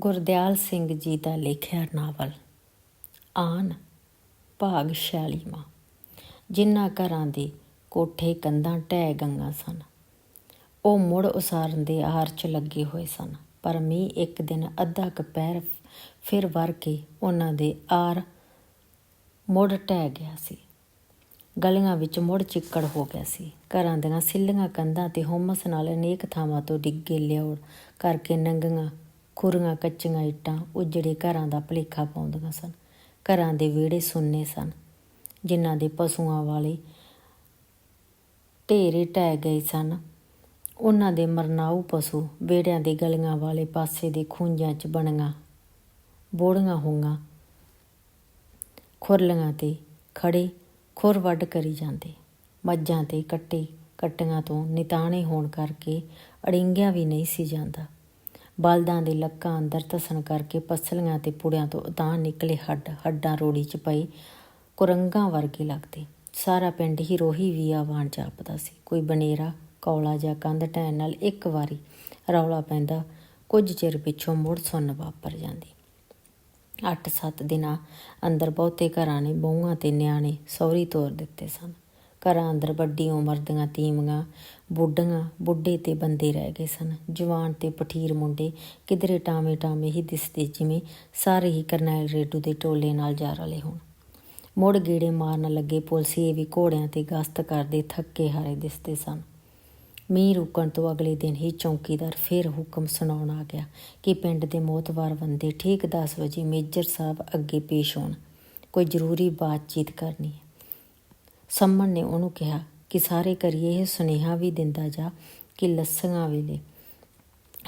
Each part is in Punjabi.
ਗੁਰਦਿਆਲ ਸਿੰਘ ਜੀ ਦਾ ਲਿਖਿਆ ਨਾਵਲ, ਆਨ ਭਾਗ 46ਵਾਂ ਜਿਨ੍ਹਾਂ ਘਰਾਂ ਦੇ ਕੋਠੇ ਕੰਧਾਂ ਢਹਿ ਗੰਗਾ ਸਨ। ਉਹ ਮੁੜ ਉਸਾਰਨ ਦੇ ਆਰ 'ਚ ਲੱਗੇ ਹੋਏ ਸਨ, ਪਰ ਮੀਂਹ ਇੱਕ ਦਿਨ ਅੱਧਾ ਕੁ ਫਿਰ ਵਰ ਕੇ ਉਹਨਾਂ ਦੇ ਆਰ ਮੁੜ ਢਹਿ ਗਿਆ ਸੀ। ਗਲੀਆਂ ਵਿੱਚ ਮੁੜ ਚਿੱਕੜ ਹੋ ਗਿਆ ਸੀ। ਘਰਾਂ ਦੀਆਂ ਸਿੱਲੀਆਂ ਕੰਧਾਂ ਤੇ ਹੁਮਸ ਨਾਲ ਅਨੇਕ ਥਾਵਾਂ ਤੋਂ ਡਿੱਗੇ ਲਿਆਉਣ ਕਰਕੇ ਨੰਗੀਆਂ ਖੁਰੀਆਂ ਕੱਚੀਆਂ ਇੱਟਾਂ ਉਜੜੇ ਘਰਾਂ ਦਾ ਭਲੇਖਾ ਪਾਉਂਦੀਆਂ ਸਨ, ਘਰਾਂ ਦੇ ਵਿਹੜੇ ਸੁੰਨੇ ਸਨ, ਜਿਨ੍ਹਾਂ ਦੇ ਪਸ਼ੂਆਂ ਵਾਲੇ ਢੇਰੇ ਟਹਿ ਗਏ ਸਨ। ਉਹਨਾਂ ਦੇ ਮਰਨਾਊ ਪਸ਼ੂ ਵਿਹੜਿਆਂ ਦੇ ਗਲੀਆਂ ਵਾਲੇ ਪਾਸੇ ਦੇ ਖੂੰਜਾਂ 'ਚ ਬਣੀਆਂ, ਬੋੜੀਆਂ ਹੋਈਆਂ, ਖੁਰਲੀਆਂ ਤੇ ਖੜੇ ਖੁਰ ਵੱਢ ਕਰੀ ਜਾਂਦੇ। ਮੱਝਾਂ ਤੇ ਕੱਟੇ ਕੱਟੀਆਂ ਤੋਂ ਨਿਤਾਣੇ ਹੋਣ ਕਰਕੇ ਅੜਿੰਗਿਆ ਵੀ ਨਹੀਂ ਸੀ ਜਾਂਦਾ। ਬਲਦਾਂ ਦੇ ਲੱਕਾਂ ਅੰਦਰ ਧਸਣ ਕਰਕੇ ਪਸਲੀਆਂ ਤੇ ਪੁੜਿਆਂ ਤੋਂ ਉਤਾਂ ਨਿਕਲੇ ਹੱਡ, ਹੱਡਾਂ ਰੋੜੀ 'ਚ ਪਈ ਕੁਰੰਗਾਂ ਵਰਗੇ ਲੱਗਦੇ। ਸਾਰਾ ਪਿੰਡ ਹੀ ਰੋਹੀ ਵੀ ਆਵਾਨ ਜਾਪਦਾ ਸੀ। ਕੋਈ ਬਨੇਰਾ, ਕੌਲਾ ਜਾਂ ਕੰਧ ਟੈਨ ਨਾਲ ਇੱਕ ਵਾਰੀ ਰੌਲਾ ਪੈਂਦਾ ਕੁਝ ਚਿਰ ਪਿੱਛੋਂ ਮੁੜ ਸੁੰਨ ਵਾਪਰ ਜਾਂਦੀ। 8-7 ਦਿਨਾਂ ਅੰਦਰ ਬਹੁਤੇ ਘਰਾਂ ਨੇ, ਬਹੂਆਂ ਤੇ ਨਿਆਣੇ ਸੌਰੀ ਤੋਰ ਦਿੱਤੇ ਸਨ। ਘਰਾਂ ਅੰਦਰ ਵੱਡੀ ਉਮਰ ਦੀਆਂ ਤੀਵੀਆਂ, ਬੁੱਢੀਆਂ, ਬੁੱਢੇ ਤੇ ਬੰਦੇ ਰਹਿ ਗਏ ਸਨ। ਜਵਾਨ ਤੇ ਪਠੀਰ ਮੁੰਡੇ ਕਿਧਰੇ ਟਾਵੇਂ ਟਾਵੇਂ ਹੀ ਦਿਸਦੇ ਜਿਵੇਂ ਸਾਰੇ ਹੀ ਕਰਨੈਲ ਰੇਡੂ ਦੇ ਟੋਲੇ ਨਾਲ ਜਾ ਰਲੇ ਹੋਣ। ਮੁੜ ਗੇੜੇ ਮਾਰਨ ਲੱਗੇ ਪੁਲਸੀਏ ਵੀ ਘੋੜਿਆਂ ਤੇ ਗਸ਼ਤ ਕਰਦੇ ਥੱਕੇ ਹਾਰੇ ਦਿਸਦੇ ਸਨ। ਮੀਂਹ ਰੁਕਣ ਤੋਂ ਅਗਲੇ ਦਿਨ ਹੀ ਚੌਕੀਦਾਰ ਫਿਰ ਹੁਕਮ ਸੁਣਾਉਣ ਆ ਗਿਆ ਕਿ ਪਿੰਡ ਦੇ ਮੋਤਵਾਰ ਬੰਦੇ ਠੀਕ 10 ਵਜੇ ਮੇਜਰ ਸਾਹਿਬ ਅੱਗੇ ਪੇਸ਼ ਹੋਣ। ਕੋਈ ਜ਼ਰੂਰੀ ਬਾਤਚੀਤ ਕਰਨੀ ਹੈ। ਸੰਮਣ ਨੇ ਉਹਨੂੰ ਕਿਹਾ ਕਿ ਸਾਰੇ ਕਰੀਏ ਇਹ ਸੁਨੇਹਾ ਵੀ ਦਿੰਦਾ ਜਾ ਕਿ ਲੱਸੀਆਂ ਵੇਲੇ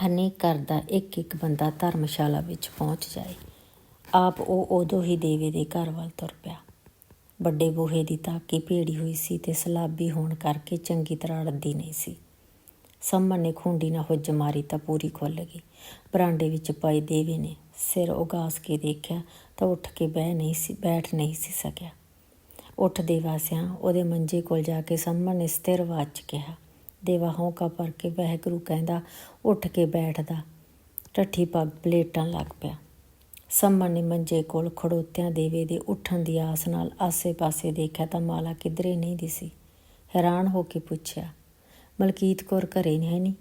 ਹਰੇਕ ਘਰ ਦਾ ਇੱਕ ਇੱਕ ਬੰਦਾ ਧਰਮਸ਼ਾਲਾ ਵਿੱਚ ਪਹੁੰਚ ਜਾਏ। ਆਪ ਉਹ ਉਦੋਂ ਹੀ ਦੇਵੇ ਦੇ ਘਰ ਵੱਲ ਤੁਰ ਪਿਆ। ਵੱਡੇ ਬੂਹੇ ਦੀ ਤਾਕੀ ਭੇੜੀ ਹੋਈ ਸੀ ਤੇ ਸਲਾਬੀ ਹੋਣ ਕਰਕੇ ਚੰਗੀ ਤਰ੍ਹਾਂ ਅੜਦੀ ਨਹੀਂ ਸੀ। ਸੰਮਣ ਨੇ ਖੁੰਡੀ ਨਾਲ ਹੁੱਜ ਮਾਰੀ ਤਾਂ ਪੂਰੀ ਖੁੱਲ ਗਈ। ਬਰਾਂਡੇ ਵਿੱਚ ਪਾਈ ਦੇਵੇ ਨੇ ਸਿਰ ਉਗਾਸ ਕੇ ਦੇਖਿਆ ਤਾਂ ਉੱਠ ਕੇ ਬਹਿ ਨਹੀਂ ਸੀ, ਬੈਠ ਨਹੀਂ ਸੀ ਸਕਿਆ। ਉੱਠ ਦੇਵਾ ਉਹਦੇ ਮੰਜੇ ਕੋਲ ਜਾ ਕੇ ਸੰਮਨ ਨੇ ਸਥਿਰ ਵਾਚ ਕਿਹਾ, ਦੇਵਾ ਹੌਂਕਾ ਭਰ ਕੇ ਵਾਹਿਗੁਰੂ ਕਹਿੰਦਾ, ਉੱਠ ਕੇ ਬੈਠਦਾ। ਟੱਠੀ ਪੱਗ ਪਲੇਟਾਂ ਲੱਗ ਪਿਆ। ਸੰਮਣ ਨੇ ਮੰਜੇ ਕੋਲ ਖੜੋਤਿਆਂ ਦੇਵੇ ਦੇ ਉੱਠਣ ਦੀ ਆਸ ਨਾਲ ਆਸੇ-ਪਾਸੇ ਦੇਖਿਆ ਤਾਂ ਮਾਲਾ ਕਿਧਰੇ ਨਹੀਂ ਦਿਸੀ। ਹੈਰਾਨ ਹੋ ਕੇ ਪੁੱਛਿਆ, ਮਲਕੀਤ ਕੌਰ ਘਰੇ ਨਹੀਂ ਨਹੀਂ?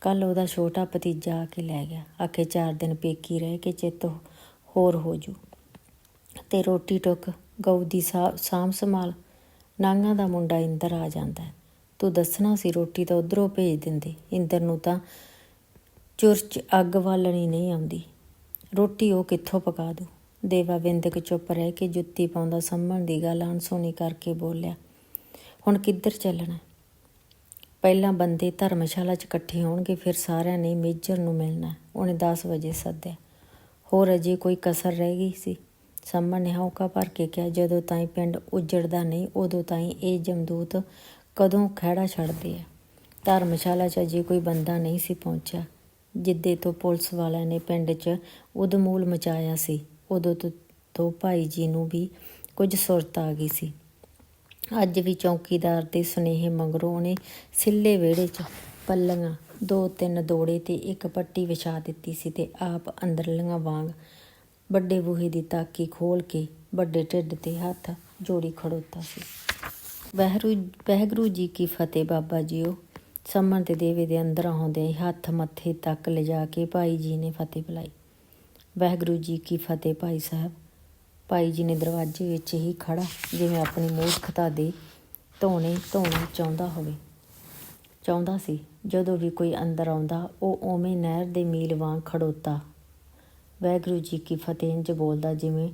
ਕੱਲ ਉਹਦਾ ਛੋਟਾ ਭਤੀਜਾ ਆ ਕੇ ਲੈ ਗਿਆ। ਆਖੇ, ਚਾਰ ਦਿਨ ਪੇਕੀ ਰਹਿ ਕੇ ਚਿੱਤ ਹੋਰ ਹੋ ਜੂ। ਤੇ ਰੋਟੀ ਟੁੱਕ ਗਊ ਦੀ ਸਾਂਭ ਸੰਭਾਲ। ਨਾਂਗਾ ਦਾ ਮੁੰਡਾ ਇੰਦਰ ਆ ਜਾਂਦਾ ਤੂੰ ਦੱਸਣਾ ਸੀ ਰੋਟੀ ਤਾਂ ਉਧਰੋਂ ਭੇਜ ਦਿੰਦੇ। ਇੰਦਰ ਨੂੰ ਤਾਂ ਚੁਰਚ ਅੱਗ ਵਾਲਣੀ ਨਹੀਂ ਆਉਂਦੀ। ਰੋਟੀ ਉਹ ਕਿੱਥੋਂ ਪਕਾ ਦੂ ਦੇਵਾ ਬਿੰਦਕ ਚੁੱਪ ਰਹਿ ਕੇ ਜੁੱਤੀ ਪਾਉਂਦਾ ਸੰਭਣ ਦੀ ਗੱਲ ਅਣਸੁਣੀ ਕਰਕੇ ਬੋਲਿਆ, ਹੁਣ ਕਿੱਧਰ ਚੱਲਣਾ? ਪਹਿਲਾਂ ਬੰਦੇ ਧਰਮਸ਼ਾਲਾ 'ਚ ਇਕੱਠੇ ਹੋਣਗੇ, ਫਿਰ ਸਾਰਿਆਂ ਨੇ ਮੇਜਰ ਨੂੰ ਮਿਲਣਾ ਉਹਨੇ 10 ਵਜੇ ਸੱਦਿਆ। ਹੋਰ ਅਜੇ ਕੋਈ ਕਸਰ ਰਹਿ ਗਈ ਸੀ? ਸੰਮਣ ਨੇ ਹੌਕਾ ਭਰ ਕੇ ਕਿਹਾ, ਜਦੋਂ ਤਾਈਂ ਪਿੰਡ ਉਜੜਦਾ ਨਹੀਂ, ਉਦੋਂ ਤਾਈਂ ਇਹ ਜਮਦੂਤ ਕਦੋਂ ਖਹਿੜਾ ਛੱਡਦੇ ਆ? ਧਰਮਸ਼ਾਲਾ 'ਚ ਅਜੇ ਕੋਈ ਬੰਦਾ ਨਹੀਂ ਸੀ ਪਹੁੰਚਿਆ, ਜਿੱਦੇ ਤੋਂ ਪੁਲਿਸ ਵਾਲਿਆਂ ਨੇ ਪਿੰਡ 'ਚ ਉਦਮੂਲ ਮਚਾਇਆ ਸੀ, ਉਦੋਂ ਤੋਂ ਭਾਈ ਜੀ ਨੂੰ ਵੀ ਕੁਝ ਸੁਰਤ ਆ ਗਈ ਸੀ। ਅੱਜ ਵੀ ਚੌਕੀਦਾਰ ਦੇ ਸੁਨੇਹੇ ਮੰਗਰੋਂ ਉਹਨੇ ਸਿੱਲੇ ਵਿਹੜੇ 'ਚ ਪੱਲੀਆਂ, ਦੋ ਤਿੰਨ ਦੋੜੇ ਤੇ ਇੱਕ ਪੱਟੀ ਵਿਛਾ ਦਿੱਤੀ ਸੀ ਤੇ ਆਪ ਅੰਦਰਲੀਆਂ ਵਾਂਗ ਵੱਡੇ ਬੂਹੇ ਦੀ ਤਾਕੀ ਖੋਲ ਕੇ ਵੱਡੇ ਢਿੱਡ ਤੇ ਹੱਥ ਜੋੜੀ ਖੜੋਤਾ ਸੀ। ਵਹਿਰੂ, ਵਹਿਗੁਰੂ ਜੀ ਕੀ ਫਤਿਹ ਬਾਬਾ ਜੀਓ। ਸੰਮਨ ਤੇ ਦੇਵੇ ਦੇ ਅੰਦਰ ਆਉਂਦੇ ਹੱਥ ਮੱਥੇ ਤੱਕ ਲਿਜਾ ਕੇ ਭਾਈ ਜੀ ਨੇ ਫਤਿਹ ਬੁਲਾਈ। ਵਹਿਗੁਰੂ ਜੀ ਕੀ ਫਤਿਹ ਭਾਈ ਸਾਹਿਬ। ਭਾਈ ਜੀ ਨੇ ਦਰਵਾਜ਼ੇ ਵਿੱਚ ਹੀ ਖੜਾ, ਜਿਵੇਂ ਆਪਣੀ ਮੂਰਖਤਾ ਦੇ ਧੋਣੇ, ਧੋਣਾ ਚਾਹੁੰਦਾ ਹੋਵੇ। ਚਾਹੁੰਦਾ ਸੀ, ਜਦੋਂ ਵੀ ਕੋਈ ਅੰਦਰ ਆਉਂਦਾ, ਉਹ ਓਵੇਂ ਨਹਿਰ ਦੇ ਮੀਲ ਵਾਂਗ ਖੜੋਤਾ। ਵੈਗੁਰੂ ਜੀ ਕੀ ਫਤਿਹ ਇੰਜ ਬੋਲਦਾ ਜਿਵੇਂ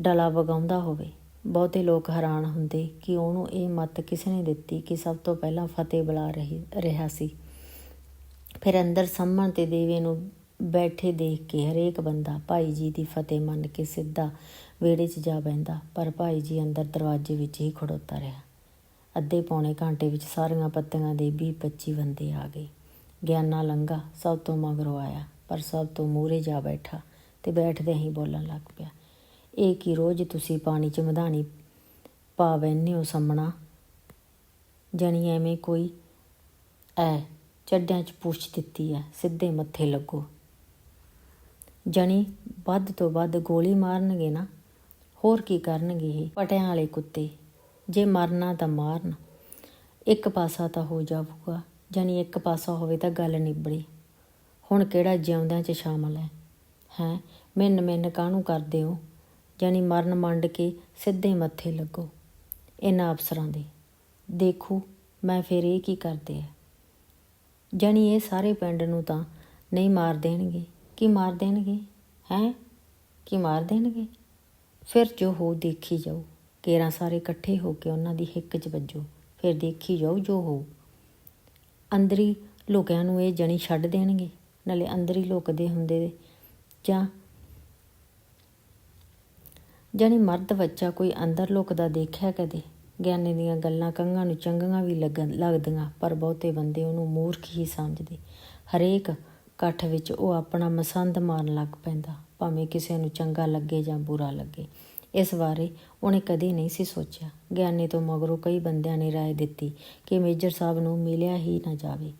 ਡਲਾ ਵਗਾਉਂਦਾ ਹੋਵੇ। ਬਹੁਤੇ ਲੋਕ ਹੈਰਾਨ ਹੁੰਦੇ ਕਿ ਉਹਨੂੰ ਇਹ ਮਤ ਕਿਸ ਨੇ ਦਿੱਤੀ ਕਿ ਸਭ ਤੋਂ ਪਹਿਲਾਂ ਫਤਿਹ ਬੁਲਾ ਰਹੀ, ਰਿਹਾ ਸੀ। ਫਿਰ ਅੰਦਰ ਸੰਮਣ ਤੇ ਦੇਵੇ ਨੂੰ ਬੈਠੇ ਦੇਖ ਕੇ ਹਰੇਕ ਬੰਦਾ ਭਾਈ ਜੀ ਦੀ ਫਤਿਹ ਮੰਨ ਕੇ ਸਿੱਧਾ ਵਿਹੜੇ 'ਚ ਜਾ ਬੈਂਦਾ ਪਰ ਭਾਈ ਜੀ ਅੰਦਰ ਦਰਵਾਜ਼ੇ ਵਿੱਚ ਹੀ ਖੜੋਤਾ ਰਿਹਾ। ਅੱਧੇ ਪੌਣੇ ਘੰਟੇ ਵਿੱਚ ਸਾਰੀਆਂ ਪੱਤੀਆਂ ਦੇ 20-25 ਬੰਦੇ ਆ ਗਏ। ਗਿਆਨਾ ਲੰਗਾ ਸਭ ਤੋਂ ਮਗਰੋਂ ਆਇਆ। ਪਰ ਸਭ ਤੋਂ ਮੂਰੇ ਜਾ ਬੈਠਾ ਤੇ ਬੈਠਦੇ ਹੀ ਬੋਲਣ ਲੱਗ ਪਿਆ, ਇਹ ਕੀ ਰੋਜ਼ ਤੁਸੀਂ ਪਾਣੀ 'ਚ ਮਧਾਣੀ ਪਾ ਬੈਨੇ ਹੋ ਸੰਮਣਾ? ਜਣੀ ਐਵੇਂ ਕੋਈ ਐ ਚੱਡਿਆਂ 'ਚ ਪੁੱਛ ਦਿੱਤੀ ਐ, ਸਿੱਧੇ ਮੱਥੇ ਲੱਗੋ। ਜਣੀ ਵੱਧ ਤੋਂ ਵੱਧ ਗੋਲੀ ਮਾਰਨਗੇ ਨਾ, ਹੋਰ ਕੀ ਕਰਨਗੇ ਇਹ? ਪਟਿਆਂ ਵਾਲੇ ਕੁੱਤੇ, ਜੇ ਮਰਨਾ ਤਾਂ ਮਾਰਨ। ਇੱਕ ਪਾਸਾ ਤਾਂ ਹੋ ਜਾਊਗਾ ਜਾਨੀ ਇੱਕ ਪਾਸਾ ਹੋਵੇ ਤਾਂ ਗੱਲ ਨਿਬੜੇ। ਹੁਣ ਕਿਹੜਾ ਜਿਉਂਦਿਆਂ 'ਚ ਸ਼ਾਮਲ ਹੈ ਹੈ? ਮਿੰਨ ਮਿੰਨ ਕਾਹਨੂੰ ਕਰਦੇ ਹੋ? ਜਾਨੀ ਮਰਨ ਮੰਡ ਕੇ ਸਿੱਧੇ ਮੱਥੇ ਲੱਗੋ। ਇਹਨਾਂ ਅਫਸਰਾਂ ਦੇ। ਦੇਖੋ, ਮੈਂ ਫਿਰ ਇਹ ਕੀ ਕਰਦੇ ਆ? ਜਾਨੀ ਇਹ ਸਾਰੇ ਪਿੰਡ ਨੂੰ ਤਾਂ ਨਹੀਂ ਮਾਰ ਦੇਣਗੇ। ਕੀ ਮਾਰ ਦੇਣਗੇ? ਹੈ? ਕੀ ਮਾਰ ਦੇਣਗੇ? ਫਿਰ ਜੋ ਹੋ ਦੇਖੀ ਜਾਓ ਕੇਰਾਂ ਸਾਰੇ ਇਕੱਠੇ ਹੋ ਕੇ ਉਹਨਾਂ ਦੀ ਹਿੱਕ 'ਚ ਵੱਜੋ। ਫਿਰ ਦੇਖੀ ਜਾਓ ਜੋ ਹੋ ਅੰਦਰੀ ਲੋਕਾਂ ਨੂੰ ਇਹ ਜਣੀ ਛੱਡ ਦੇਣਗੇ। ਨਾਲੇ ਅੰਦਰੀ ਲੁਕਦੇ ਹੁੰਦੇ ਜਾਂ ਜਾਨੀ ਮਰਦ ਬੱਚਾ ਕੋਈ ਅੰਦਰ ਲੁਕਦਾ ਦੇਖਿਆ ਕਦੇ ਗਿਆਨੀ ਦੀਆਂ ਗੱਲਾਂ ਕੰਗਾਂ ਨੂੰ ਚੰਗੀਆਂ ਵੀ ਲੱਗਣ ਲੱਗਦੀਆਂ ਪਰ ਬਹੁਤੇ ਬੰਦੇ ਉਹਨੂੰ ਮੂਰਖ ਹੀ ਸਮਝਦੇ ਹਰੇਕ ਇਕੱਠ ਵਿੱਚ ਉਹ ਆਪਣਾ ਮਸੰਦ ਮਾਰਨ ਲੱਗ ਪੈਂਦਾ ਭਾਵੇਂ ਕਿਸੇ ਨੂੰ ਚੰਗਾ ਲੱਗੇ ਜਾਂ ਬੁਰਾ ਲੱਗੇ ਇਸ ਬਾਰੇ ਉਹਨੇ ਕਦੇ ਨਹੀਂ ਸੀ ਸੋਚਿਆ ਗਿਆਨੀ ਤੋਂ ਮਗਰੋਂ ਕਈ ਬੰਦਿਆਂ ਨੇ رائے ਦਿੱਤੀ ਕਿ ਮੇਜਰ ਸਾਹਿਬ ਨੂੰ ਮਿਲਿਆ ਹੀ ਨਾ ਜਾਵੇ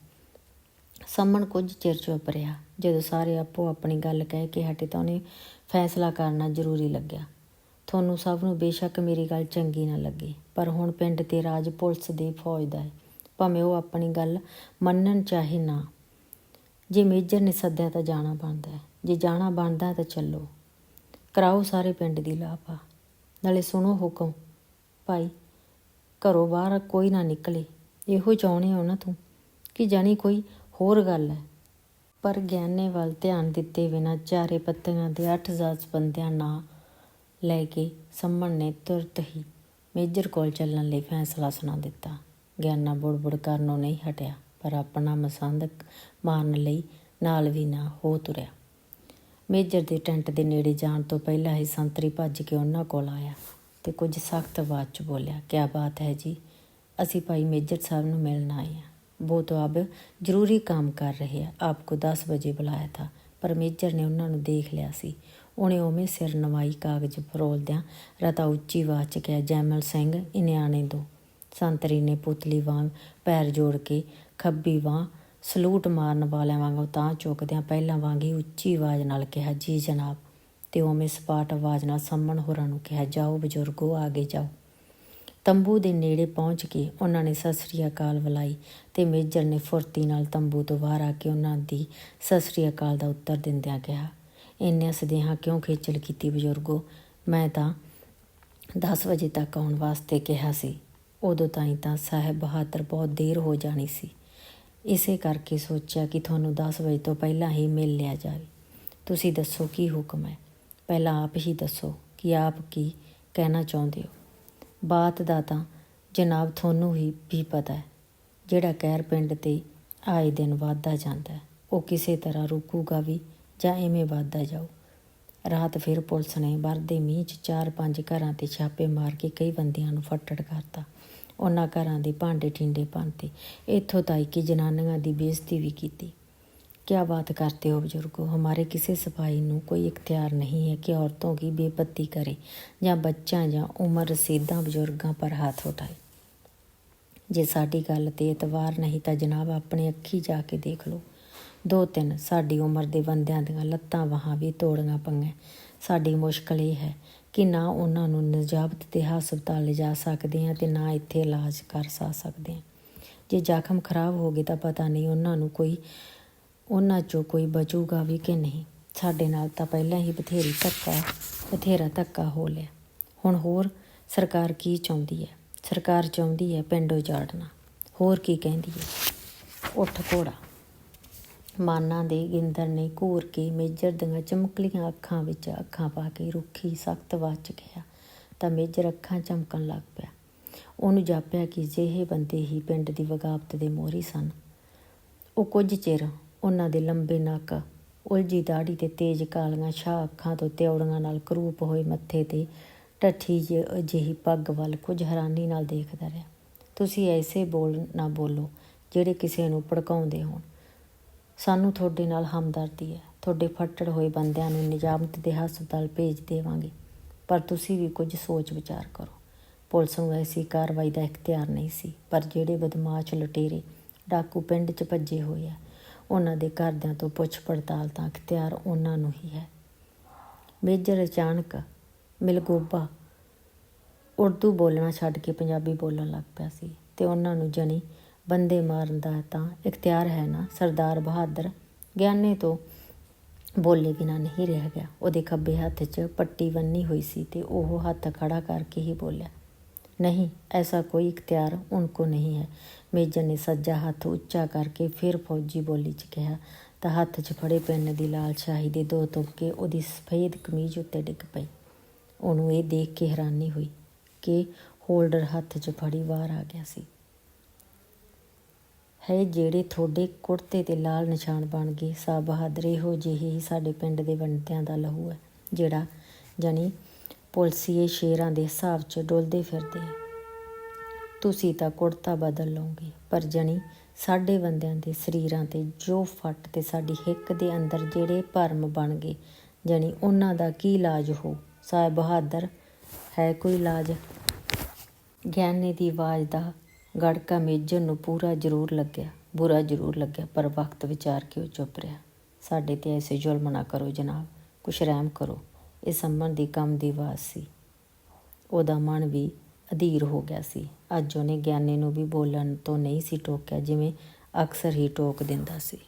ਸੰਮਣ ਕੁਝ ਚਿਰ ਚੁੱਪ ਰਿਹਾ। ਜਦੋਂ ਸਾਰੇ ਆਪੋ ਆਪਣੀ ਗੱਲ ਕਹਿ ਕੇ ਹਟੇ ਤਾਂ ਉਹਨੇ ਫੈਸਲਾ ਕਰਨਾ ਜ਼ਰੂਰੀ ਲੱਗਿਆ। ਤੁਹਾਨੂੰ ਸਭ ਨੂੰ ਬੇਸ਼ੱਕ ਮੇਰੀ ਗੱਲ ਚੰਗੀ ਨਾ ਲੱਗੇ, ਪਰ ਹੁਣ ਪਿੰਡ ਤੇ ਰਾਜ ਪੁਲਿਸ ਦੀ ਫੌਜ ਦਾ ਹੈ। ਭਾਵੇਂ ਉਹ ਆਪਣੀ ਗੱਲ ਮੰਨਣ ਚਾਹੇ ਨਾ। ਜੇ ਮੇਜਰ ਨੇ ਸੱਦਿਆ ਤਾਂ ਜਾਣਾ ਬਣਦਾ ਹੈ। ਜੇ ਜਾਣਾ ਬਣਦਾ ਤਾਂ ਚੱਲੋ। ਕਰਾਓ ਸਾਰੇ ਪਿੰਡ ਦੀ ਲਾਪਾ। ਨਾਲੇ ਸੁਣੋ ਹੁਕਮ। ਭਾਈ, ਘਰੋਂ ਬਾਹਰ ਕੋਈ ਨਾ ਨਿਕਲੇ। ਇਹੋ ਚਾਹੁੰਦੇ ਹੋ ਨਾ ਤੂੰ ਕਿ ਜਾਣੀ ਕੋਈ ਹੋਰ ਗੱਲ ਹੈ। ਪਰ ਗਿਆਨੇ ਵੱਲ ਧਿਆਨ ਦਿੱਤੇ ਬਿਨਾਂ ਚਾਰੇ ਪੱਤਿਆਂ ਦੇ 8-10 ਬੰਦਿਆਂ ਨਾਲ ਲੈ ਕੇ ਸੰਮਣ ਨੇ ਤੁਰਤ ਹੀ ਮੇਜਰ ਕੋਲ ਚੱਲਣ ਲਈ ਫੈਸਲਾ ਸੁਣਾ ਦਿੱਤਾ। ਗਿਆਨਾ ਬੁੜਬੁੜ ਕਰਨੋਂ ਨਹੀਂ ਹਟਿਆ, ਪਰ ਆਪਣਾ ਮਸੰਦ ਮਾਰਨ ਲਈ ਨਾਲ ਵੀ ਨਾ ਹੋ ਤੁਰਿਆ। ਮੇਜਰ ਦੇ ਟੈਂਟ ਦੇ ਨੇੜੇ ਜਾਣ ਤੋਂ ਪਹਿਲਾਂ ਹੀ ਸੰਤਰੀ ਭੱਜ ਕੇ ਉਹਨਾਂ ਕੋਲ ਆਇਆ ਤੇ ਕੁਝ ਸਖਤ ਆਵਾਜ਼ 'ਚ ਬੋਲਿਆ, ਕਿਆ ਬਾਤ ਹੈ ਜੀ, ਅਸੀਂ ਭਾਈ ਮੇਜਰ ਸਾਹਿਬ ਨੂੰ ਮਿਲਣ ਆਏ ਹਾਂ। वो तो अब ਜ਼ਰੂਰੀ ਕੰਮ ਕਰ ਰਹੇ ਆ ਆਪਕੋ 10 ਵਜੇ ਬੁਲਾਇਆ ਥਾ ਪਰ ਮੇਜਰ ਨੇ ਉਹਨਾਂ ਨੂੰ ਦੇਖ ਲਿਆ ਸੀ ਉਹਨੇ ਉਵੇਂ ਸਿਰ ਨਵਾਈ ਕਾਗਜ਼ ਫਰੋਲਦਿਆਂ ਰਤਾ ਉੱਚੀ ਆਵਾਜ਼ 'ਚ ਕਿਹਾ ਜੈਮਲ ਸਿੰਘ ਇਨਿਆਣੇ ਦੋ ਸੰਤਰੀ ਨੇ ਪੁਤਲੀ ਵਾਂਗ ਪੈਰ ਜੋੜ ਕੇ ਖੱਬੀ ਬਾਂਹ ਸਲੂਟ ਮਾਰਨ ਵਾਲਿਆਂ ਵਾਂਗੂ ਤਾਂ ਚੁੱਕਦਿਆਂ ਪਹਿਲਾਂ ਵਾਂਗ ਹੀ ਉੱਚੀ ਆਵਾਜ਼ ਨਾਲ ਕਿਹਾ ਜੀ ਜਨਾਬ ਤੇ ਉਵੇਂ ਸਪਾਟ ਆਵਾਜ਼ ਨਾਲ ਸੰਮਣ ਹੋਰਾਂ ਨੂੰ ਕਿਹਾ ਜਾਓ ਬਜ਼ੁਰਗੋ ਆਗੇ ਜਾਓ ਤੰਬੂ ਦੇ ਨੇੜੇ ਪਹੁੰਚ ਕੇ ਉਹਨਾਂ ਨੇ ਸਤਿ ਸ੍ਰੀ ਅਕਾਲ ਬੁਲਾਈ ਤੇ ਮੇਜਰ ਨੇ ਫੁਰਤੀ ਨਾਲ ਤੰਬੂ ਤੋਂ ਬਾਹਰ ਆ ਕੇ ਉਹਨਾਂ ਦੀ ਸਤਿ ਸ੍ਰੀ ਅਕਾਲ ਦਾ ਉੱਤਰ ਦਿੰਦਿਆਂ ਕਿਹਾ, ਇੰਨੇ ਸਦੇਹਾ ਕਿਉਂ ਖੇਚਲ ਕੀਤੀ ਬਜ਼ੁਰਗੋ? ਮੈਂ ਤਾਂ 10 ਵਜੇ ਤੱਕ ਆਉਣ ਵਾਸਤੇ ਕਿਹਾ ਸੀ। ਉਦੋਂ ਤਾਈਂ ਤਾਂ ਸਾਹਿਬ ਬਹਾਦਰ ਬਹੁਤ ਦੇਰ ਹੋ ਜਾਣੀ ਸੀ। ਇਸੇ ਕਰਕੇ ਸੋਚਿਆ ਕਿ ਤੁਹਾਨੂੰ 10 ਵਜੇ ਤੋਂ ਪਹਿਲਾਂ ਹੀ ਮਿਲ ਲਿਆ ਜਾਵੇ। ਤੁਸੀਂ ਦੱਸੋ ਕੀ ਹੁਕਮ ਹੈ? ਪਹਿਲਾਂ ਆਪ ਹੀ ਦੱਸੋ ਕਿ ਆਪ ਕੀ ਕਹਿਣਾ ਚਾਹੁੰਦੇ ਹੋ? ਬਾਤ ਦਾ ਤਾਂ ਜਨਾਬ ਤੁਹਾਨੂੰ ਹੀ, ਵੀ ਪਤਾ ਹੈ। ਜਿਹੜਾ ਕਹਿਰ ਪਿੰਡ ਤੇ ਆਏ ਦਿਨ ਵੱਧਦਾ ਜਾਂਦਾ ਹੈ, ਉਹ ਕਿਸੇ ਤਰ੍ਹਾਂ ਰੁਕੂਗਾ ਵੀ ਜਾਂ ਐਵੇਂ ਵੱਧਦਾ ਜਾਊ। ਰਾਤ ਫਿਰ ਪੁਲਿਸ ਨੇ ਵਰਦੇ ਮੀਂਹ 'ਚ ਚਾਰ ਪੰਜ ਘਰਾਂ ਤੇ ਛਾਪੇ ਮਾਰ ਕੇ ਕਈ ਬੰਦਿਆਂ ਨੂੰ ਫੱਟੜ ਕਰਤਾ। ਉਹਨਾਂ ਘਰਾਂ ਦੇ ਭਾਂਡੇ ਠਿੰਡੇ ਭੰਨਤੇ। ਇੱਥੋਂ ਤਾਈ ਕਿ ਜਨਾਨੀਆਂ ਦੀ ਬੇਇੱਜ਼ਤੀ ਵੀ ਕੀਤੀ। क्या बात करते हो बुजुर्गो हमारे किसी सिपाही ਨੂੰ ਕੋਈ ਇਖਤਿਆਰ ਨਹੀਂ ਹੈ ਕਿ ਔਰਤों की ਬੇਪੱਤੀ ਕਰੇ ਜਾਂ ਬੱਚਾ ਜਾਂ ਉਮਰ ਰਸੀਦਾਂ ਬਜ਼ੁਰਗਾਂ ਪਰ ਹੱਥ ਉਠਾਏ ਜੇ ਸਾਡੀ ਗੱਲ ਤੇ ਇਤਵਾਰ ਨਹੀਂ ਤਾਂ ਜਨਾਬ ਆਪਣੇ ਅੱਖੀ ਜਾ ਕੇ ਦੇਖ ਲਓ ਦੋ ਤਿੰਨ ਸਾਡੀ ਉਮਰ ਦੇ ਬੰਦਿਆਂ ਦੀਆਂ ਲੱਤਾਂ ਵਾਹਾਂ ਵੀ ਤੋੜੀਆਂ ਪਈਆਂ ਸਾਡੀ ਮੁਸ਼ਕਲ ਇਹ ਹੈ ਕਿ ਨਾ ਉਹਨਾਂ ਨੂੰ ਨਜਾਬਤ ਤੇ ਹਸਪਤਾਲ ਲਿਜਾ ਸਕਦੇ ਹਾਂ ਤੇ ਨਾ ਇੱਥੇ ਇਲਾਜ ਕਰ ਸਾ ਸਕਦੇ ਹਾਂ ਜੇ ਜ਼ਖਮ ਖਰਾਬ ਹੋ ਗਏ ਤਾਂ ਪਤਾ ਨਹੀਂ ਉਹਨਾਂ ਨੂੰ ਕੋਈ ਉਹਨਾਂ ਚੋਂ ਕੋਈ ਬਚੂਗਾ ਵੀ ਕਿ ਨਹੀਂ? ਸਾਡੇ ਨਾਲ ਤਾਂ ਪਹਿਲਾਂ ਹੀ ਬਥੇਰੀ ਧੱਕਾ, ਬਥੇਰਾ ਧੱਕਾ ਹੋ ਲਿਆ। ਹੁਣ ਹੋਰ ਸਰਕਾਰ ਕੀ ਚਾਹੁੰਦੀ ਹੈ? ਸਰਕਾਰ ਚਾਹੁੰਦੀ ਹੈ ਪਿੰਡ ਉਜਾੜਨਾ। ਹੋਰ ਕੀ ਕਹਿੰਦੀ ਹੈ? ਉੱਠ ਘੋੜਾ। ਮਾਨਾਂ ਦੇ ਗਿੰਦਰ ਨੇ ਘੂਰ ਕੇ ਮੇਜਰ ਦੀਆਂ ਚਮਕਲੀਆਂ ਅੱਖਾਂ ਵਿੱਚ ਅੱਖਾਂ ਪਾ ਕੇ ਰੁੱਖੀ ਸਖਤ ਵਾਚ ਗਿਆ ਤਾਂ ਮੇਜਰ ਅੱਖਾਂ ਚਮਕਣ ਲੱਗ ਪਿਆ। ਉਹਨੂੰ ਜਾਪਿਆ ਕਿ ਜਿਹੇ ਬੰਦੇ ਹੀ ਪਿੰਡ ਦੀ ਵਗਾਵਤ ਦੇ ਮੋਹਰੀ ਸਨ। ਉਹ ਕੁਝ ਚਿਰ ਉਹਨਾਂ ਦੇ ਲੰਬੇ ਨੱਕ, ਉਲਝੀ ਦਾੜੀ ਤੇ ਤੇਜ਼ ਕਾਲੀਆਂ ਛਾ ਅੱਖਾਂ ਤੋਂ ਤਿਉੜੀਆਂ ਨਾਲ ਕਰੂਪ ਹੋਏ ਮੱਥੇ ਤੇ ਟੱਠੀ ਜਿਹੀ ਪੱਗ ਵੱਲ ਕੁਝ ਹੈਰਾਨੀ ਨਾਲ ਦੇਖਦਾ ਰਿਹਾ। ਤੁਸੀਂ ਐਸੇ ਬੋਲ ਨਾ ਬੋਲੋ, ਜਿਹੜੇ ਕਿਸੇ ਨੂੰ ਭੜਕਾਉਂਦੇ ਹੋਣ। ਸਾਨੂੰ ਤੁਹਾਡੇ ਨਾਲ ਹਮਦਰਦੀ ਹੈ। ਤੁਹਾਡੇ ਫੱਟੜ ਹੋਏ ਬੰਦਿਆਂ ਨੂੰ ਨਿਜਾਮਤ ਦੇ ਹਸਪਤਾਲ ਭੇਜ ਦੇਵਾਂਗੇ। ਪਰ ਤੁਸੀਂ ਵੀ ਕੁਝ ਸੋਚ ਵਿਚਾਰ ਕਰੋ। ਪੁਲਿਸ ਨੂੰ ਐਸੀ ਕਾਰਵਾਈ ਦਾ ਇਖਤਿਆਰ ਨਹੀਂ ਸੀ, ਪਰ ਜਿਹੜੇ ਬਦਮਾਸ਼ ਲੁਟੇਰੇ ਡਾਕੂ ਪਿੰਡ 'ਚ ਭੱਜੇ ਹੋਏ ਆ ਉਹਨਾਂ ਦੇ ਘਰਦਿਆਂ ਤੋਂ ਪੁੱਛ ਪੜਤਾਲ ਤਾਂ ਅਖਤਿਆਰ ਉਹਨਾਂ ਨੂੰ ਹੀ ਹੈ। ਮੇਜਰ ਅਚਾਨਕ ਮਿਲਗੋਬਾ ਉਰਦੂ ਬੋਲਣਾ ਛੱਡ ਕੇ ਪੰਜਾਬੀ ਬੋਲਣ ਲੱਗ ਪਿਆ ਸੀ ਤੇ ਉਹਨਾਂ ਨੂੰ ਜਣੀ ਬੰਦੇ ਮਾਰਨ ਦਾ ਤਾਂ ਇਖਤਿਆਰ ਹੈ ਨਾ, ਸਰਦਾਰ ਬਹਾਦਰ ਗਿਆਨੇ ਤੋਂ ਬੋਲੇ ਬਿਨਾ ਨਹੀਂ ਰਹਿ ਗਿਆ। ਉਹਦੇ ਖੱਬੇ ਹੱਥ 'ਚ ਪੱਟੀ ਬੰਨੀ ਹੋਈ ਸੀ ਤੇ ਉਹ ਹੱਥ ਖੜਾ ਕਰਕੇ ਹੀ ਬੋਲਿਆ, ਨਹੀਂ, ਐਸਾ ਕੋਈ ਇਖਤਿਆਰ ਉਨਕੋ ਨਹੀਂ ਹੈ। ਮੇਜਰ ਨੇ ਸੱਜਾ ਹੱਥ ਉੱਚਾ ਕਰਕੇ ਫਿਰ ਫੌਜੀ ਬੋਲੀ 'ਚ ਕਿਹਾ, ਤਾਂ ਹੱਥ 'ਚ ਫੜੇ ਪੈਨ ਦੀ ਲਾਲ ਸ਼ਾਹੀ ਦੇ ਦੋ ਤੁਪਕੇ ਉਹਦੀ ਸਫੇਦ ਕਮੀਜ਼ ਉੱਤੇ ਡਿੱਗ ਪਈ। ਉਹਨੂੰ ਇਹ ਦੇਖ ਕੇ ਹੈਰਾਨੀ ਹੋਈ ਕਿ ਹੋਲਡਰ ਹੱਥ 'ਚ ਫੜੀ ਬਾਹਰ ਆ ਗਿਆ ਸੀ। ਹੈ ਜਿਹੜੇ ਤੁਹਾਡੇ ਕੁੜਤੇ ਤੇ ਲਾਲ ਨਿਸ਼ਾਨ ਬਣ ਗਏ ਸਾ ਬਹਾਦਰ ਇਹੋ ਜਿਹੇ ਹੀ ਸਾਡੇ ਪਿੰਡ ਦੇ ਬੰਦਿਆਂ ਦਾ ਲਹੂ ਹੈ, ਜਿਹੜਾ ਜਾਨੀ ਪੁਲਸੀਏ ਸ਼ੇਰਾਂ ਦੇ ਹਿਸਾਬ 'ਚ ਡੁੱਲਦੇ ਫਿਰਦੇ ਆ। ਤੁਸੀਂ ਤਾਂ ਕੁੜਤਾ ਬਦਲ ਲਓਗੇ। ਪਰ ਜਣੀ, ਸਾਡੇ ਬੰਦਿਆਂ ਦੇ ਸਰੀਰਾਂ ਤੇ ਜੋ ਫੱਟ ਤੇ ਸਾਡੀ ਹਿੱਕ ਦੇ ਅੰਦਰ ਜਿਹੜੇ ਭਰਮ ਬਣ ਗਏ, ਜਣੀ ਉਹਨਾਂ ਦਾ ਕੀ ਇਲਾਜ ਹੋ ਸਾਹਿਬ ਬਹਾਦਰ, ਹੈ ਕੋਈ ਇਲਾਜ? ਗਿਆਨੀ ਦੀ ਆਵਾਜ਼ ਦਾ ਗੜਕਾ ਮੇਜਰ ਨੂੰ ਪੂਰਾ ਜ਼ਰੂਰ ਲੱਗਿਆ। ਬੁਰਾ ਜ਼ਰੂਰ ਲੱਗਿਆ, ਪਰ ਵਕਤ ਵਿਚਾਰ ਕੇ ਉਹ ਚੁੱਪ ਰਿਹਾ। ਸਾਡੇ ਤੇ ਐਸੇ ਜ਼ੁਲਮ ਨਾ ਕਰੋ ਜਨਾਬ, ਕੁਛ ਰਹਿਮ ਕਰੋ। ਇਹ ਸੰਮਨ ਦੀ ਕੰਮ ਦੀ ਆਵਾਜ਼ ਸੀ। ਉਹਦਾ ਮਨ ਵੀ ਅਧੀਰ ਹੋ ਗਿਆ ਸੀ। ਅੱਜ ਉਹਨੇ ਗਿਆਨੀ ਨੂੰ ਵੀ ਬੋਲਣ ਤੋਂ ਨਹੀਂ ਸੀ ਟੋਕਿਆ, ਜਿਵੇਂ ਅਕਸਰ ਹੀ ਟੋਕ ਦਿੰਦਾ ਸੀ।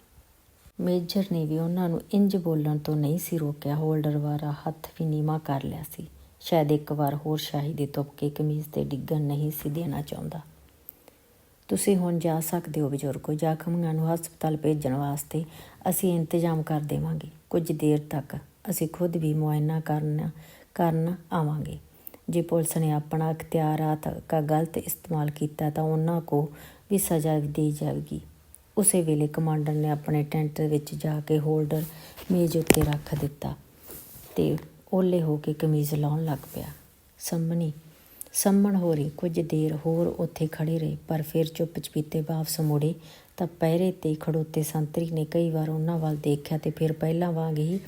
ਮੇਜਰ ਨੇ ਵੀ ਉਹਨਾਂ ਨੂੰ ਇੰਜ ਬੋਲਣ ਤੋਂ ਨਹੀਂ ਸੀ ਰੋਕਿਆ। ਹੋਲਡਰ ਵਾਲਾ ਹੱਥ ਵੀ ਨੀਵਾ ਕਰ ਲਿਆ ਸੀ। ਸ਼ਾਇਦ ਇੱਕ ਵਾਰ ਹੋਰ ਸ਼ਾਹੀ ਦੇ ਤੁਪਕੇ ਕਮੀਜ਼ ਤੇ ਡਿੱਗਣ ਨਹੀਂ ਸੀ ਦੇਣਾ ਚਾਹੁੰਦਾ। ਤੁਸੀਂ ਹੁਣ ਜਾ ਸਕਦੇ ਹੋ ਬਜ਼ੁਰਗੋ, ਜ਼ਖਮੀਆਂ ਨੂੰ ਹਸਪਤਾਲ ਭੇਜਣ ਵਾਸਤੇ। ਅਸੀਂ ਇੰਤਜ਼ਾਮ ਕਰ ਦੇਵਾਂਗੇ। ਕੁਝ ਦੇਰ ਤੱਕ ਅਸੀਂ ਖੁਦ ਵੀ ਮੁਆਇਨਾ ਕਰਨ ਕਰਨ ਆਵਾਂਗੇ। ਜੇ ਪੁਲਿਸ ਨੇ ਆਪਣਾ ਇਖਤਿਆਰਾਤ ਦਾ ਗਲਤ ਇਸਤੇਮਾਲ ਕੀਤਾ ਤਾਂ ਉਹਨਾਂ ਕੋ ਵੀ ਸਜ਼ਾ ਦੇ ਜਾਵੇਗੀ। ਉਸੇ ਵੇਲੇ ਕਮਾਂਡਰ ਨੇ ਆਪਣੇ ਟੈਂਟ ਵਿੱਚ ਜਾ ਕੇ ਹੋਲਡਰ ਮੇਜ਼ ਉੱਤੇ ਰੱਖ ਦਿੱਤਾ ਤੇ ਓਲੇ ਹੋ ਕੇ ਕਮੀਜ਼ ਲਾਉਣ ਲੱਗ ਪਿਆ। ਸੰਮਣੀ ਸੰਮਣ ਹੋ ਰਹੀ, ਕੁਝ ਦੇਰ ਹੋਰ ਉੱਥੇ ਖੜੇ ਰਹੇ, ਪਰ ਫਿਰ ਚੁੱਪ ਚਪੀਤੇ ਵਾਪਸ ਮੁੜੇ ਤਾਂ ਪਹਿਰੇ ਤੇ ਖੜੋਤੇ ਸੰਤਰੀ ਨੇ ਕਈ ਵਾਰ ਉਹਨਾਂ ਵੱਲ ਦੇਖਿਆ ਤੇ ਫਿਰ ਪਹਿਲਾਂ ਵਾਂਗ ਹੀ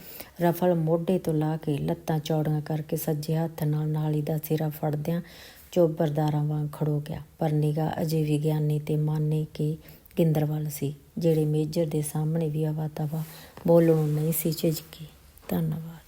ਰਫਲ ਮੋਢੇ ਤੋਂ ਲਾ ਕੇ ਲੱਤਾਂ ਚੌੜੀਆਂ ਕਰਕੇ ਸੱਜੇ ਹੱਥ ਨਾਲ ਨਾਲੀ ਦਾ ਸਿਰਾ ਫੜਦਿਆਂ ਚੋਬਰਦਾਰਾਂ ਵਾਂਗ ਖੜੋ ਗਿਆ। ਪਰ ਨਿਗਾਹ ਅਜੇ ਵਿਗਿਆਨੀ ਤੇ ਮਾਨੇ ਕੇ ਗਿੰਦਰ ਵੱਲ ਸੀ, ਜਿਹੜੇ ਮੇਜਰ ਦੇ ਸਾਹਮਣੇ ਵੀ ਆਵਾ ਤਵਾ ਬੋਲਣੋਂ ਨਹੀਂ ਸੀ ਝਿਜਕੀ। ਧੰਨਵਾਦ।